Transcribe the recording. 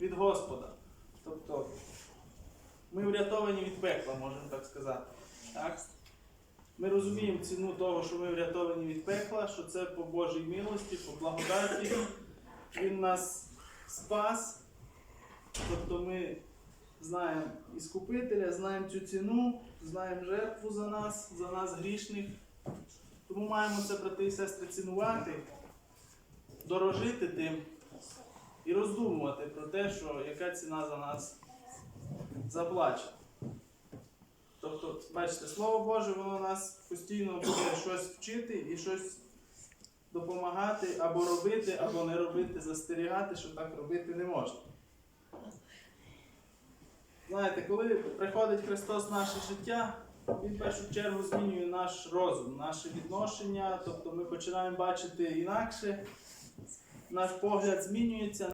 від Господа. Тобто ми врятовані від пекла, можемо так сказати. Так? Ми розуміємо ціну того, що ми врятовані від пекла, що це по Божій милості, по благодаті. Він нас спас. Тобто ми знаємо Іскупителя, знаємо цю ціну, знаємо жертву за нас, за нас грішних. Тому маємо це, брати і сестри, цінувати, дорожити тим і роздумувати про те, що яка ціна за нас заплачена. Тобто, бачите, Слово Боже, воно нас постійно буде щось вчити і щось допомагати або робити, або не робити, застерігати, що так робити не можна. Знаєте, коли приходить Христос в наше життя, Він в першу чергу змінює наш розум, наше відношення, тобто ми починаємо бачити інакше, наш погляд змінюється.